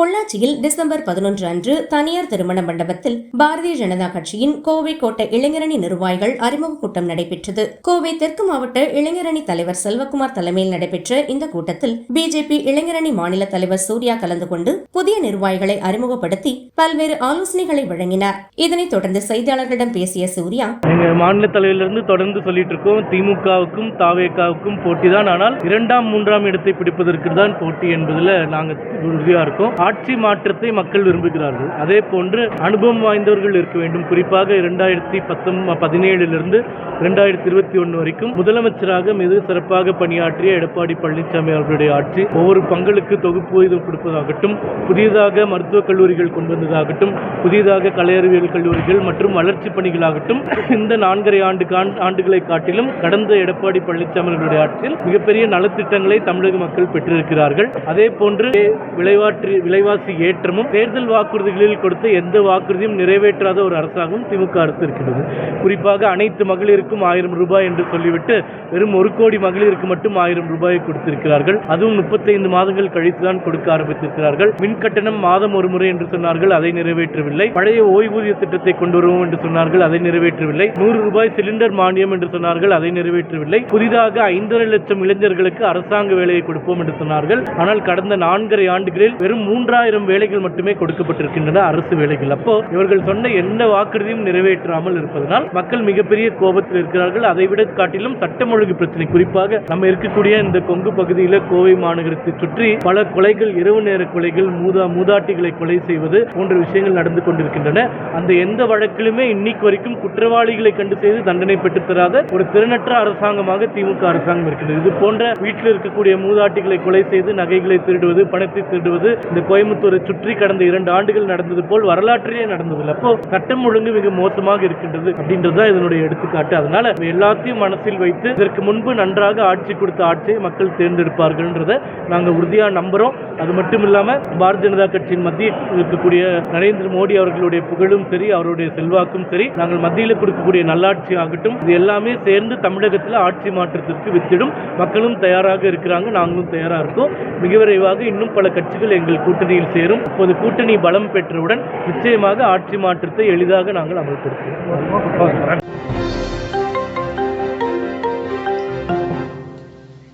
பொள்ளாச்சியில் டிசம்பர் பதினொன்று அன்று தனியார் திருமண மண்டபத்தில் பாரதிய ஜனதா கட்சியின் கோவை கோட்ட இளைஞரணி நிர்வாகிகள் அறிமுக கூட்டம் நடைபெற்றது. கோவை தெற்கு மாவட்ட இளைஞரணி தலைவர் செல்வகுமார் தலைமையில் நடைபெற்ற இந்த கூட்டத்தில் பிஜேபி இளைஞரணி மாநில தலைவர் சூர்யா கலந்து கொண்டு புதிய நிர்வாகிகளை அறிமுகப்படுத்தி பல்வேறு ஆலோசனைகளை வழங்கினார். இதனைத் தொடர்ந்து செய்தியாளர்களிடம் பேசிய சூர்யா மாநில தலைவரிலிருந்து தொடர்ந்து சொல்லிட்டு இருக்கோம். திமுகவுக்கும் தாவேக்காவுக்கும் போட்டி தான். ஆனால் இரண்டாம் மூன்றாம் இடத்தை பிடிப்பதற்கு தான் போட்டி என்பதில் நாங்கள் உறுதியா இருக்கோம். ஆட்சி மாற்றத்தை மக்கள் விரும்புகிறார்கள். அதே போன்று அனுபவம் வாய்ந்தவர்கள் இருக்க வேண்டும். குறிப்பாக இரண்டாயிரத்தி பத்தொன் பதினேழிலிருந்து இரண்டாயிரத்தி இருபத்தி ஒன்று வரைக்கும் முதலமைச்சராக மிக சிறப்பாக பணியாற்றிய எடப்பாடி பழனிசாமி அவர்களுடைய ஆட்சி ஒவ்வொரு பங்களுக்கு தொகுப்பூதியம் கொடுப்பதாகட்டும் புதியதாக மருத்துவக் கல்லூரிகள் கொண்டு வந்ததாகட்டும் புதியதாக கலையறிவியல் கல்லூரிகள் மற்றும் வளர்ச்சிப் பணிகளாகட்டும் இந்த நான்கரை ஆண்டு ஆண்டுகளை காட்டிலும் கடந்த எடப்பாடி பழனிசாமி அவர்களுடைய ஆட்சியில் மிகப்பெரிய நலத்திட்டங்களை தமிழக மக்கள் பெற்றிருக்கிறார்கள். அதே போன்று விலைவாற்றி விலைவாசி ஏற்றமும் தேர்தல் வாக்குறுதிகளில் கொடுத்த எந்த வாக்குறுதியும் நிறைவேற்றாத ஒரு அரசாங்கம் திமுக அரசு இருக்கிறது. குறிப்பாக அனைத்து மகளிருக்கும் ஆயிரம் ரூபாய் என்று சொல்லிவிட்டு வெறும் ஒரு கோடி மகளிருக்கு மட்டும் ஆயிரம் ரூபாயை கொடுத்திருக்கிறார்கள். அதுவும் முப்பத்தைந்து மாதங்கள் கழித்து தான் கொடுக்க ஆரம்பித்திருக்கிறார்கள். மின் கட்டணம் மாதம் ஒரு முறை என்று சொன்னார்கள் அதை நிறைவேற்றவில்லை. பழைய ஓய்வூதிய திட்டத்தை கொண்டு வருவோம் என்று சொன்னார்கள் அதை நிறைவேற்றவில்லை. நூறு ரூபாய் சிலிண்டர் மானியம் என்று சொன்னார்கள் அதை நிறைவேற்றவில்லை. புதிதாக ஐந்தரை லட்சம் இளைஞர்களுக்கு அரசாங்க வேலையை கொடுப்போம் என்று சொன்னார்கள். ஆனால் கடந்த நான்கரை ஆண்டுகளில் வெறும் மூன்று மூன்றாயிரம் வேலைகள் மட்டுமே கொடுக்கப்பட்டிருக்கின்றன அரசு வேலைகள். அப்போ இவர்கள் சொன்ன எந்த வாக்குறுதியும் நிறைவேற்றாமல் இருப்பதனால் மக்கள் மிகப்பெரிய கோபத்தில் இருக்கிறார்கள். அதைவிட காட்டிலும் சட்டம் ஒழுங்கு பிரச்சனை குறிப்பாக நம்ம இருக்கக்கூடிய இந்த கொங்கு பகுதியில் கோவை மாநகரத்தை சுற்றி பல கொலைகள் இரவு நேர கொலைகள் மூதா மூதாட்டிகளை கொலை செய்வது போன்ற விஷயங்கள் நடந்து கொண்டிருக்கின்றன. அந்த எந்த வழக்கிலுமே இன்னைக்கு வரைக்கும் குற்றவாளிகளை கண்டு செய்து தண்டனை பெற்று தராத ஒரு திறனற்ற அரசாங்கமாக திமுக அரசாங்கம் இருக்கிறது இது போன்ற வீட்டில் இருக்கக்கூடிய மூதாட்டிகளை கொலை செய்து நகைகளை திருடுவது பணத்தை திருடுவது இந்த கோயம்புத்தூரை சுற்றி கடந்த இரண்டு ஆண்டுகள் நடந்தது போல் வரலாற்றிலே நடந்ததில்லை. அப்போ சட்டம் ஒழுங்கு மிக மோசமாக இருக்கின்றது அப்படின்றது தான் இதனுடைய எடுத்துக்காட்டு. அதனால எல்லாத்தையும் மனசில் வைத்து இதற்கு முன்பு நன்றாக ஆட்சி கொடுத்த ஆட்சியை மக்கள் தேர்ந்தெடுப்பார்கள்ன்றதை நாங்கள் உறுதியாக நம்புறோம். அது மட்டும் இல்லாம பாரதிய ஜனதா கட்சியின் மத்தியில் இருக்கக்கூடிய நரேந்திர மோடி அவர்களுடைய புகழும் சரி அவருடைய செல்வாக்கும் சரி நாங்கள் மத்தியில் கொடுக்கக்கூடிய நல்லாட்சி ஆகட்டும் இது எல்லாமே சேர்ந்து தமிழகத்தில் ஆட்சி மாற்றத்திற்கு வித்திடும். மக்களும் தயாராக இருக்கிறாங்க நாங்களும் தயாராக இருக்கோம். மிக விரைவாக இன்னும் பல கட்சிகள் எங்கள் கூட்டணியில் சேரும். இப்போது கூட்டணி பலம் பெற்றவுடன் நிச்சயமாக ஆட்சி மாற்றத்தை எளிதாக நாங்கள் அமல்படுத்துவோம்.